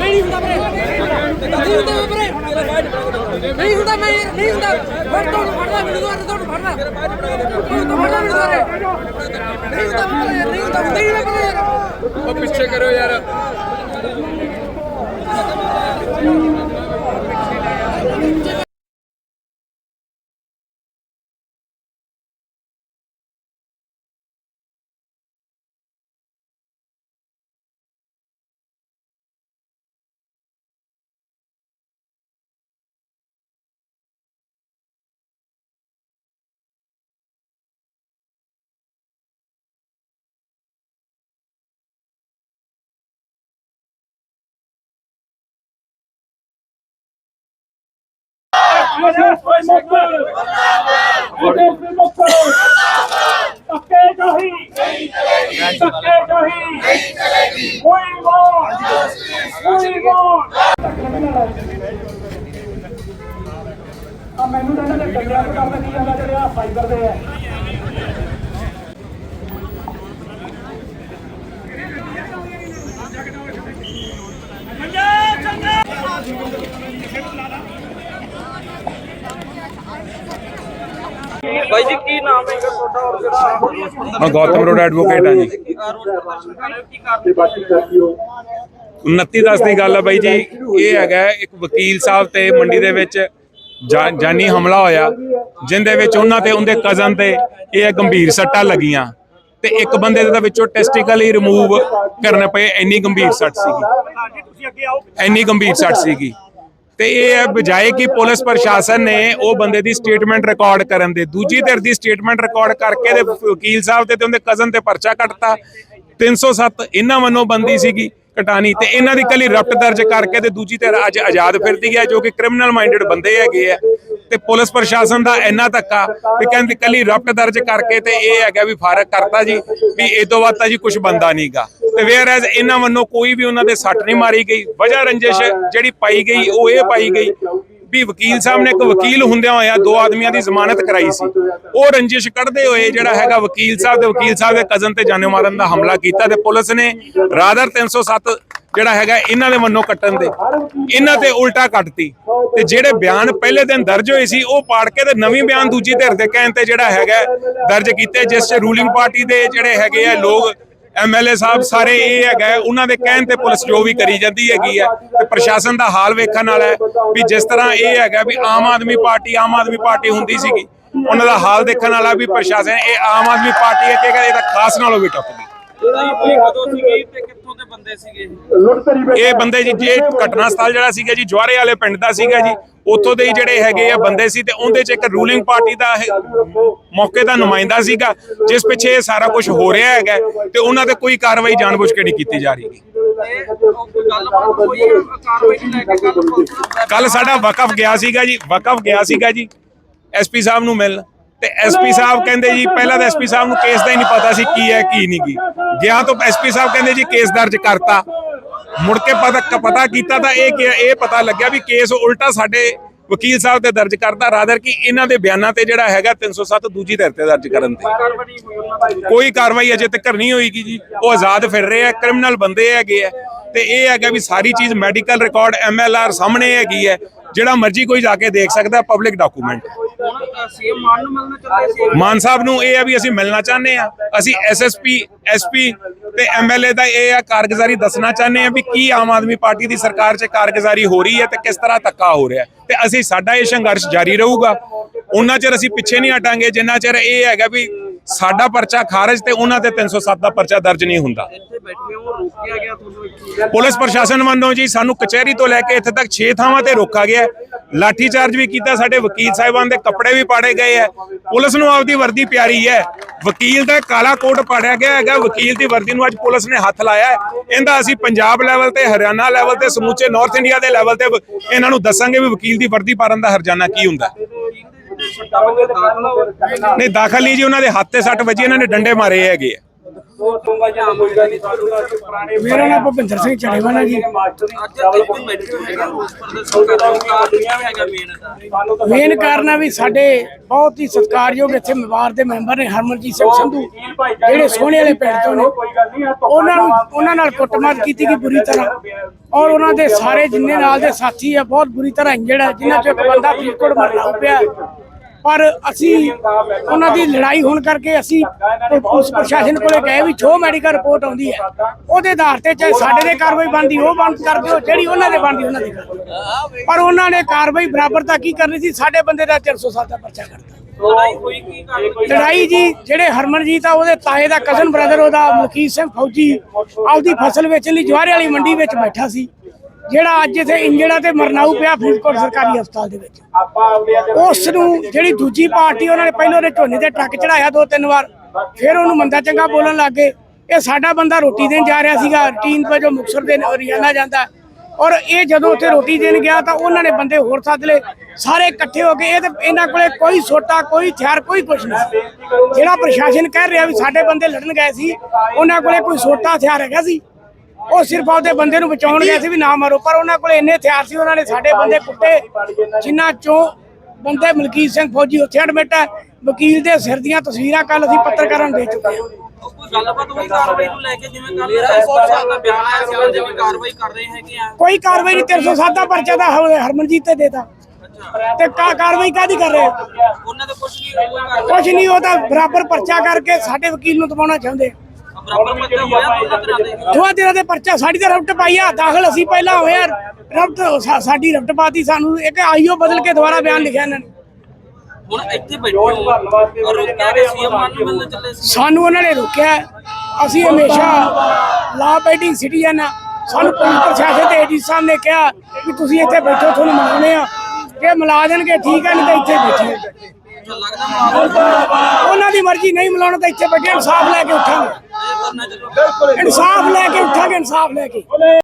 ਨਹੀਂ ਹੁੰਦਾ ਵੀਰੇ। ਨਹੀਂ ਹੁੰਦਾ ਵੀਰੇ। ਨਹੀਂ ਹੁੰਦਾ ਮੈਂ, ਨਹੀਂ ਹੁੰਦਾ। ਫਿਰ ਤੁਹਾਨੂੰ ਫੜਦਾ, ਮੈਨੂੰ ਤੁਹਾਨੂੰ ਤੁਹਾਨੂੰ ਫੜਦਾ। ਤੁਹਾਨੂੰ ਫੜਦਾ, ਮੈਨੂੰ ਸਾਰੇ ਨਹੀਂ ਹੁੰਦਾ ਵੀਰੇ ਨਹੀਂ ਹੁੰਦਾ ਨਹੀਂ ਹੁੰਦਾ ਵੀਰੇ ਉਹ ਪਿੱਛੇ ਕਰੋ ਯਾਰ। ਧੱਕੇ ਚਾਹੀ ਧੱਕੇ ਚਾਹੀ ਕੋਈ ਮੋੜ ਕੋਈ ਮੋੜ ਆ ਮੈਨੂੰ ਤਾਂ ਇਹਨਾਂ ਦੇ ਕੰਗਿਆਂ ਕਰਦਾ ਕੀ ਜਾਂਦਾ ਜਿਹੜੇ ਆ ਫਾਈਬਰ ਦੇ ਆ ਬਾਈ ਜੀ ਕੀ ਨਾਮ ਹੈ ਤੁਹਾਡਾ ਔਰ ਜਿਹੜਾ ਮੈਂ ਗੌਤਮ ਰੋਡ ਐਡਵੋਕੇਟ ਹਾਂ ਜੀ। ਕੀ ਕਾਰਨ 29 ਦਸ ਦੀ ਗੱਲ ਹੈ ਬਾਈ ਜੀ, ਇਹ ਹੈਗਾ ਇੱਕ ਵਕੀਲ ਸਾਹਿਬ ਤੇ ਮੰਡੀ ਦੇ ਵਿੱਚ ਜਾ- ਜਾਨੀ ਹਮਲਾ ਹੋਇਆ, ਜਿੰਦੇ ਵਿੱਚ ਉਹਨਾਂ ਤੇ ਉਹਦੇ ਕਜ਼ਨ ਤੇ ਇਹ ਗੰਭੀਰ ਸੱਟਾਂ ਲੱਗੀਆਂ ਤੇ ਇੱਕ ਬੰਦੇ ਦੇ ਤਾਂ ਵਿੱਚੋਂ ਟੈਸਟੀਕਲ ਹੀ ਰਿਮੂਵ ਕਰਨੇ ਪਏ, ਇੰਨੀ ਗੰਭੀਰ ਸੱਟ ਸੀਗੀ। ਹਾਂਜੀ ਤੁਸੀਂ ਅੱਗੇ ਆਓ ਇੰਨੀ ਗੰਭੀਰ ਸੱਟ ਸੀਗੀ। ਤੇ ਇਹ ਹੈ ਬਜਾਏ ਕਿ ਪੁਲਿਸ ਪ੍ਰਸ਼ਾਸਨ ਨੇ ਉਹ ਬੰਦੇ ਦੀ ਸਟੇਟਮੈਂਟ ਰਿਕਾਰਡ ਕਰਨ ਦੇ। ਦੂਜੀ ਧਿਰ ਦੀ ਸਟੇਟਮੈਂਟ ਰਿਕਾਰਡ ਕਰਕੇ ਤੇ ਵਕੀਲ ਸਾਹਿਬ ਤੇ ਤੇ ਉਹਦੇ ਕਜ਼ਨ ਤੇ ਪਰਚਾ ਕੱਟਤਾ। 307 ਇਹਨਾਂ ਵੱਲੋਂ ਬੰਦੀ ਸੀਗੀ ਕਟਾਨੀ ਤੇ ਇਹਨਾਂ ਦੀ ਕੱਲੀ ਰਫਟ ਦਰਜ ਕਰਕੇ ਤੇ ਦੂਜੀ ਧਿਰ ਅੱਜ ਆਜ਼ਾਦ ਫਿਰਦੀ ਹੈ, ਜੋ ਕਿ ਕ੍ਰਿਮੀਨਲ ਮਾਈਂਡਡ ਬੰਦੇ ਹੈਗੇ ਆ। ਤੇ ਪੁਲਿਸ ਪ੍ਰਸ਼ਾਸਨ ਦਾ ਇੰਨਾ ਧੱਕਾ ਵੀ ਕਹਿੰਦੇ ਕੱਲੀ ਰਫਟ ਦਰਜ ਕਰਕੇ ਤੇ ਇਹ ਹੈਗਾ ਵੀ ਫਾਰਕ ਕਰਤਾ ਜੀ, ਵੀ ਇਹ ਤੋਂ ਬਾਅਦ ਤਾਂ ਜੀ ਕੁਝ ਬੰਦਾ ਨਹੀਂਗਾ ਤੇ ਵੇਅਰ ਐਜ਼ ਇਹਨਾਂ ਵੱਲੋਂ ਕੋਈ ਵੀ ਉਹਨਾਂ ਦੇ ਸੱਟ ਨਹੀਂ ਮਾਰੀ ਗਈ। ਵਜ੍ਹਾ ਰੰਜਿਸ਼ ਜਿਹੜੀ ਪਾਈ ਗਈ, ਉਹ ਇਹ ਪਾਈ ਗਈ ਵੀ ਵਕੀਲ ਸਾਹਿਬ ਨੇ ਇੱਕ ਵਕੀਲ ਹੁੰਦਿਆਂ ਹੋਇਆ ਦੋ ਆਦਮੀਆਂ ਦੀ ਜ਼ਮਾਨਤ ਕਰਾਈ ਸੀ। ਉਹ ਰੰਜਿਸ਼ ਕੱਢਦੇ ਹੋਏ ਜਿਹੜਾ ਹੈਗਾ ਵਕੀਲ ਸਾਹਿਬ ਤੇ ਵਕੀਲ ਸਾਹਿਬ ਦੇ ਕਜ਼ਨ ਤੇ ਜਾਨੋਂ ਮਾਰਨ ਦਾ ਹਮਲਾ ਕੀਤਾ ਤੇ ਪੁਲਿਸ ਨੇ ਰਾਦਰ 307 ਜਿਹੜਾ ਹੈਗਾ ਇਹਨਾਂ ਦੇ ਵੱਲੋਂ ਕੱਟਣ ਦੇ, ਇਹਨਾਂ ਤੇ ਉਲਟਾ ਕੱਟਤੀ। ਤੇ ਜਿਹੜੇ ਬਿਆਨ ਪਹਿਲੇ ਦਿਨ ਦਰਜ ਹੋਏ ਸੀ, ਉਹ ਪਾੜ ਕੇ ਤੇ ਨਵੀਂ ਬਿਆਨ ਦੂਜੀ ਧਿਰ ਦੇ ਕਹਿਣ ਤੇ ਜਿਹੜਾ ਹੈਗਾ ਦਰਜ ਕੀਤੇ, ਜਿਸ ਚ ਰੂਲਿੰਗ ਪਾਰਟੀ ਦੇ ਜਿਹੜੇ ਹੈਗੇ ਆ ਲੋਕ ਐਮਐਲਏ ਸਾਹਿਬ ਸਾਰੇ ਇਹ ਹੈਗਾ ਉਹਨਾਂ ਦੇ ਕਹਿਣ ਤੇ ਪੁਲਿਸ ਜੋ ਵੀ ਕਰੀ ਜਾਂਦੀ ਹੈਗੀ ਹੈ ਤੇ ਪ੍ਰਸ਼ਾਸਨ ਦਾ ਹਾਲ ਵੇਖਣ ਵਾਲਾ ਹੈ ਵੀ ਜਿਸ ਤਰ੍ਹਾਂ ਇਹ ਹੈਗਾ ਵੀ ਆਮ ਆਦਮੀ ਪਾਰਟੀ, ਆਮ ਆਦਮੀ ਪਾਰਟੀ ਹੁੰਦੀ ਸੀਗੀ, ਉਹਨਾਂ ਦਾ ਹਾਲ ਦੇਖਣ ਵਾਲਾ ਵੀ ਪ੍ਰਸ਼ਾਸਨ, ਇਹ ਆਮ ਆਦਮੀ ਪਾਰਟੀ ਹੈ ਕਿ ਇਹ ਖਾਸ ਨਾਲੋਂ ਵੀ ਟੁੱਟ ਗਈ। ਇਹ ਬੰਦੇ ਸੀਗੇ ਇਹ ਬੰਦੇ ਜੀ ਜੇ ਘਟਨਾ ਸਥਲ ਜਿਹੜਾ ਸੀਗਾ ਜੀ ਜਵਾਰੇ ਵਾਲੇ ਪਿੰਡ ਦਾ ਸੀਗਾ ਜੀ। ਉੱਥੋਂ ਦੇ ਜਿਹੜੇ ਹੈਗੇ ਆ ਬੰਦੇ ਸੀ ਤੇ ਉਹਦੇ ਚ ਇੱਕ ਰੂਲਿੰਗ ਪਾਰਟੀ ਦਾ ਇਹ ਮੌਕੇ ਦਾ ਨੁਮਾਇੰਦਾ ਸੀਗਾ ਜਿਸ ਪਿੱਛੇ ਇਹ ਸਾਰਾ ਕੁਝ ਹੋ ਰਿਹਾ ਹੈਗਾ ਤੇ ਉਹਨਾਂ ਤੇ ਕੋਈ ਕਾਰਵਾਈ ਜਾਣਬੁੱਝ ਕੇ ਨਹੀਂ ਕੀਤੀ ਜਾ ਰਹੀ ਕੱਲ ਸਾਡਾ ਵਕਫ ਗਿਆ ਸੀਗਾ ਜੀ ਵਕਫ ਗਿਆ ਸੀਗਾ ਜੀ ਐਸਪੀ ਸਾਹਿਬ ਨੂੰ ਮਿਲਣ। ਤੇ ਐਸਪੀ ਸਾਹਿਬ ਕਹਿੰਦੇ ਜੀ ਪਹਿਲਾਂ ਤਾਂ ਐਸਪੀ ਸਾਹਿਬ ਨੂੰ ਕੇਸ ਦਾ ਹੀ ਨਹੀਂ ਪਤਾ ਸੀ ਕੀ ਹੈ ਕੀ ਨਹੀਂ ਕੀ ਗਿਆ ਤਾਂ ਐਸਪੀ ਸਾਹਿਬ ਕਹਿੰਦੇ ਜੀ ਕੇਸ ਦਰਜ ਕਰਤਾ। ਮੁੜ ਕੇ ਪਤਾ ਪਤਾ ਕੀਤਾ ਤਾਂ ਇਹ ਕਿ- ਇਹ ਪਤਾ ਲੱਗਿਆ ਵੀ ਕੇਸ ਉਲਟਾ ਸਾਡੇ ਵਕੀਲ ਸਾਹਿਬ ਤੇ ਦਰਜ ਕਰਤਾ ਰਾਦਰ ਕਿ ਇਹਨਾਂ ਦੇ ਬਿਆਨਾਂ ਤੇ ਜਿਹੜਾ ਹੈਗਾ 307 ਦੂਜੀ ਧਿਰ ਤੇ ਦਰਜ ਕਰਨ ਤੇ। ਕੋਈ ਕਾਰਵਾਈ ਅਜੇ ਤੱਕ ਨਹੀਂ ਹੋਈਗੀ ਜੀ। ਉਹ ਆਜ਼ਾਦ ਫਿਰ ਰਹੇ ਆ ਕ੍ਰਿਮੀਨਲ ਬੰਦੇ ਹੈਗੇ ਆ। ਤੇ ਇਹ ਹੈਗਾ ਵੀ ਸਾਰੀ ਚੀਜ਼ ਮੈਡੀਕਲ ਰਿਕਾਰਡ ਐਮਐਲਆਰ ਸਾਹਮਣੇ ਹੈਗੀ ਹੈ। ਜਿਹੜਾ ਮਰਜ਼ੀ ਕੋਈ ਜਾ ਕੇ ਦੇਖ ਸਕਦਾ ਪਬਲਿਕ ਡਾਕੂਮੈਂਟ ਸੀਐਮ ਮਾਨ ਨੂੰ ਮਿਲਣਾ ਚਾਹੁੰਦੇ ਸੀ? ਮਾਨ ਸਾਹਿਬ ਨੂੰ ਇਹ ਆ ਵੀ ਅਸੀਂ ਮਿਲਣਾ ਚਾਹੁੰਦੇ ਆ। ਅਸੀਂ ਐਸਐਸਪੀ ਐਸਪੀ ਤੇ ਐਮਐਲਏ ਦਾ ਇਹ ਆ ਕਾਰਗੁਜ਼ਾਰੀ ਦੱਸਣਾ ਚਾਹੁੰਦੇ ਆ ਵੀ ਕੀ ਆਮ ਆਦਮੀ ਪਾਰਟੀ ਦੀ ਸਰਕਾਰ 'ਚ ਕਾਰਗੁਜ਼ਾਰੀ ਹੋ ਰਹੀ ਹੈ ਤੇ ਕਿਸ ਤਰ੍ਹਾਂ ਧੱਕਾ ਹੋ ਰਿਹਾ ਤੇ ਅਸੀਂ ਸਾਡਾ ਇਹ ਸੰਘਰਸ਼ ਜਾਰੀ ਰਹੂਗਾ। ਉਹਨਾਂ ਚਿਰ ਅਸੀਂ ਪਿੱਛੇ ਨਹੀਂ ਹਟਾਂਗੇ, ਜਿੰਨਾ ਚਿਰ ਇਹ ਹੈਗਾ ਵੀ ਸਾਡਾ ਪਰਚਾ ਖਾਰਜ ਤੇ ਉਹਨਾਂ ਤੇ 307 ਦਾ ਪਰਚਾ ਦਰਜ ਨਹੀਂ ਹੁੰਦਾ। ਪੁਲਿਸ ਪ੍ਰਸ਼ਾਸਨ ਵੱਲੋਂ ਜੀ ਸਾਨੂੰ ਕਚਹਿਰੀ ਤੋਂ ਲੈ ਕੇ ਇੱਥੇ ਤੱਕ 6 ਥਾਵਾਂ ਤੇ ਰੋਕਾ ਗਿਆ। ਲਾਠੀ ਚਾਰਜ ਵੀ ਕੀਤਾ ਸਾਡੇ ਵਕੀਲ ਸਾਹਿਬਾਨ ਦੇ ਕੱਪੜੇ ਵੀ ਪਾੜੇ ਗਏ ਹੈ। ਪੁਲਿਸ ਨੂੰ ਆਪਦੀ ਵਰਦੀ ਪਿਆਰੀ ਹੈ। ਵਕੀਲ ਦਾ ਕਾਲਾ ਕੋਟ ਪਾੜਿਆ ਗਿਆ ਹੈਗਾ। ਵਕੀਲ ਦੀ ਵਰਦੀ ਨੂੰ ਅੱਜ ਪੁਲਿਸ ਨੇ ਹੱਥ ਲਾਇਆ ਇਹਦਾ ਅਸੀਂ ਪੰਜਾਬ ਲੈਵਲ ਤੇ ਹਰਿਆਣਾ ਲੈਵਲ ਤੇ ਸਮੁੱਚੇ ਨਾਰਥ ਇੰਡੀਆ ਦੇ ਲੈਵਲ ਤੇ ਇਹਨਾਂ ਨੂੰ ਦੱਸਾਂਗੇ ਵੀ ਵਕੀਲ ਦੀ ਵਰਦੀ ਪਾੜਨ ਦਾ ਹਰਜਾਨਾ ਕੀ ਹੁੰਦਾ ਨਹੀਂ, ਦਾਖਲ ਨਹੀਂ ਜੀ, ਉਹਨਾਂ ਦੇ ਹੱਥ ਤੇ ਸੱਟ ਵੱਜੀ ਇਹਨਾਂ ਨੇ ਡੰਡੇ ਮਾਰੇ ਹੈਗੇ ਆ। ਮੇਰਾ ਨਾਮ ਭੁਪਿੰਦਰ ਸਿੰਘ ਚੜੇਵਾਲਾ ਜੀ। ਮੇਨ ਕਾਰਨ ਆ ਵੀ ਸਾਡੇ ਬਹੁਤ ਹੀ ਸਤਿਕਾਰਯੋਗ ਇੱਥੇ ਮਵਾਰ ਦੇ ਮੈਂਬਰ ਨੇ, ਹਰਮਨਜੀਤ ਸਿੰਘ ਸੰਧੂ, ਜਿਹੜੇ ਸੋਹਣੇ ਵਾਲੇ ਪਿੰਡ ਤੋਂ ਨੇ। ਉਹਨਾਂ ਨੂੰ, ਉਹਨਾਂ ਨਾਲ ਕੁੱਟਮਾਰ ਕੀਤੀ ਗਈ ਬੁਰੀ ਤਰ੍ਹਾਂ। ਔਰ ਉਹਨਾਂ ਦੇ ਸਾਰੇ ਜਿੰਨੇ ਨਾਲ ਦੇ ਸਾਥੀ ਆ, ਬਹੁਤ ਬੁਰੀ ਤਰ੍ਹਾਂ ਇੰਜਰਡ ਆ, ਜਿਨ੍ਹਾਂ ਚੋਂ ਇੱਕ ਬੰਦਾ ਫਰੀਦਕੋਟ ਮਰਨਾ ਪਿਆ। ਪਰ ਅਸੀਂ ਉਹਨਾਂ ਦੀ ਲੜਾਈ ਹੋਣ ਕਰਕੇ ਅਸੀਂ ਪੁਲਿਸ ਪ੍ਰਸ਼ਾਸਨ ਕੋਲੇ ਗਏ ਵੀ ਛੋ ਮੈਡੀਕਲ ਰਿਪੋਰਟ ਆਉਂਦੀ ਹੈ, ਉਹਦੇ ਆਧਾਰ ਤੇ ਚਾਹੇ ਸਾਡੇ ਦੇ ਕਾਰਵਾਈ ਬਣਦੀ, ਉਹ ਬੰਦ ਕਰ ਦਿਓ, ਜਿਹੜੀ ਉਹਨਾਂ ਦੇ ਬਣਦੀ, ਉਹਨਾਂ ਦੀ ਪਰ ਉਹਨਾਂ ਨੇ ਕਾਰਵਾਈ ਬਰਾਬਰ ਬਰਾਬਰਤਾ ਕੀ ਕਰਨੀ ਸੀ? ਸਾਡੇ ਬੰਦੇ ਦਾ 307 ਦਾ ਪਰਚਾ ਕਰਤਾ। ਲੜਾਈ ਲੜਾਈ ਜੀ, ਜਿਹੜੇ ਹਰਮਨਜੀਤ ਆ, ਉਹਦੇ ਤਾਏ ਦਾ ਕਜ਼ਨ ਬ੍ਰਦਰ ਉਹਦਾ ਮਲਕੀਤ ਸਿੰਘ ਫੌਜੀ, ਆਪਦੀ ਫਸਲ ਵੇਚਣ ਲਈ ਜਵਾਰੇ ਵਾਲੀ ਮੰਡੀ ਵਿੱਚ ਬੈਠਾ ਸੀ। ਜਿਹੜਾ ਅੱਜ ਇੱਥੇ ਇੰਜੜਾ ਤੇ ਮਰਨਾਊ ਪਿਆ ਫਰੀਦਕੋਟ ਸਰਕਾਰੀ ਹਸਪਤਾਲ ਦੇ ਵਿੱਚ। ਉਸ ਨੂੰ ਜਿਹੜੀ ਦੂਜੀ ਪਾਰਟੀ ਉਹਨਾਂ ਨੇ ਪਹਿਲਾਂ ਉਹਦੇ ਝੋਨੇ ਤੇ ਟਰੱਕ ਚੜਾਇਆ ਦੋ ਤਿੰਨ ਵਾਰ ਫਿਰ ਉਹਨੂੰ ਮੰਦਾ ਚੰਗਾ ਬੋਲਣ ਲੱਗ ਗਏ। ਇਹ ਸਾਡਾ ਬੰਦਾ ਰੋਟੀ ਦੇਣ ਜਾ ਰਿਹਾ ਸੀਗਾ ਰੂਟੀਨ ਵਜੋਂ ਮੁਕਸਰ ਦੇ ਰੋਜ਼ਾਨਾ ਜਾਂਦਾ। ਔਰ ਇਹ ਜਦੋਂ ਉੱਥੇ ਰੋਟੀ ਦੇਣ ਗਿਆ ਤਾਂ ਉਹਨਾਂ ਨੇ ਬੰਦੇ ਹੋਰ ਸੱਦ ਲਏ ਸਾਰੇ ਇਕੱਠੇ ਹੋ ਕੇ ਇਹ ਤੇ ਇਹਨਾਂ ਕੋਲੇ ਕੋਈ ਸੋਟਾ ਕੋਈ ਹਥਿਆਰ ਕੋਈ ਕੁਛ ਨਹੀਂ। ਜਿਹੜਾ ਪ੍ਰਸ਼ਾਸਨ ਕਹਿ ਰਿਹਾ ਵੀ ਸਾਡੇ ਬੰਦੇ ਲੜਨ ਗਏ ਸੀ ਉਹਨਾਂ ਕੋਲੇ ਕੋਈ ਸੋਟਾ ਹਥਿਆਰ ਹੈਗਾ ਸੀ? ਉਹ ਸਿਰਫ ਆਪਦੇ ਬੰਦੇ ਨੂੰ ਬਚਾਉਣ ਗਏ ਸੀ ਵੀ ਨਾ ਮਾਰੋ ਪਰ ਉਹਨਾਂ ਕੋਲੇ ਇੰਨੇ ਹਥਿਆਰ ਸੀ ਉਹਨਾਂ ਨੇ ਸਾਡੇ ਬੰਦੇ ਕੁੱਟੇ ਜਿਨ੍ਹਾਂ ਚੋਂ ਬੰਦੇ ਮਲਕੀਤ ਸਿੰਘ ਫੌਜੀ ਉੱਥੇ ਐਡਮਿਟ ਹੈ ਵਕੀਲ ਦੇ ਸਿਰ ਦੀਆਂ ਤਸਵੀਰਾਂ ਕੱਲ ਅਸੀਂ ਪੱਤਰਕਾਰਾਂ ਨੂੰ ਦੇ ਚੁੱਕੇ ਹਾਂ। ਉਹ ਕੋਈ ਕਾਰਵਾਈ ਨੂੰ ਲੈ ਕੇ ਜਿਵੇਂ ਕੱਲ ਮੇਰਾ ਸਾਹਿਬ ਦਾ ਬਿਆਨ ਆਇਆ ਸੀ ਉਹ ਜਿਵੇਂ ਕਾਰਵਾਈ ਕਰ ਰਹੇ ਹੈਗੇ ਆ। ਕੋਈ ਕਾਰਵਾਈ ਨਹੀਂ 307 ਦਾ ਪਰਚਾ ਹਰ- ਹਰਮਨਜੀਤ ਤੇ ਦੇਤਾ। ਤੇ ਕਾ ਕਾਰਵਾਈ ਕਾਦੀ ਕਰ ਰਹੇ? ਉਹਨਾਂ ਦਾ ਕੁਝ ਨਹੀਂ ਕੁਛ ਨਹੀਂ ਉਹ ਤਾਂ ਬਰਾਬਰ ਪਰਚਾ ਕਰਕੇ ਸਾਡੇ ਵਕੀਲ ਨੂੰ ਦਬਾਉਣਾ ਚਾਹੁੰਦੇ ਆ। ਹੋਇਆ ਦੋਨਾਂ ਦੇ ਦੇ ਪਰਚਾ ਸਾਡੀ ਤਾਂ ਰਫਟ ਪਾਈ ਆ ਦਾਖਲ ਅਸੀਂ ਪਹਿਲਾਂ ਹੋਇਆ ਰਫਟ ਸਾਡੀ ਰਫਟ ਪਾਤੀ ਸਾਨੂੰ ਇੱਕ ਆਈਓ ਬਦਲ ਕੇ ਦੁਬਾਰਾ ਬਿਆਨ ਲਿਖਿਆ ਇਹਨਾਂ ਨੇ। ਹੁਣ ਇੱਥੇ ਬੈਠੇ ਹੋ ਔਰ ਰੋਕਿਆ ਕਿ ਸੀਐਮ ਮਾਨ ਨੂੰ ਮਿਲਣ ਚੱਲੇ ਸੀ। ਸਾਨੂੰ ਉਹਨਾਂ ਨੇ ਰੋਕਿਆ ਅਸੀਂ ਹਮੇਸ਼ਾ ਲਾ ਬੈਟਿੰਗ ਸਿਟੀਜ਼ਨ ਆ। ਸਾਨੂੰ ਪੁਲਿਸ ਪ੍ਰਸ਼ਾਸਨ ਤੇ ਏਡੀ ਸਾਹਿਬ ਨੇ ਕਿਹਾ ਕਿ ਤੁਸੀਂ ਇੱਥੇ ਬੈਠੋ ਤੁਹਾਨੂੰ ਮਿਲਾਉਣੇ ਆ। ਕਿ ਮਿਲਾ ਦੇਣਗੇ ਠੀਕ ਆ ਨਹੀਂ ਤਾਂ ਇੱਥੇ ਬੈਠੇ। ਉਹਨਾਂ ਦੀ ਮਰਜ਼ੀ ਨਹੀਂ ਮਿਲਾਉਣਾ ਤਾਂ ਇੱਥੇ ਬੈਠੇ ਇਨਸਾਫ ਲੈ ਕੇ ਉੱਠਾਂਗੇ। ਇਨਸਾਫ ਲੈ ਕੇ ਉੱਠਾਂਗੇ ਇਨਸਾਫ ਲੈ ਕੇ।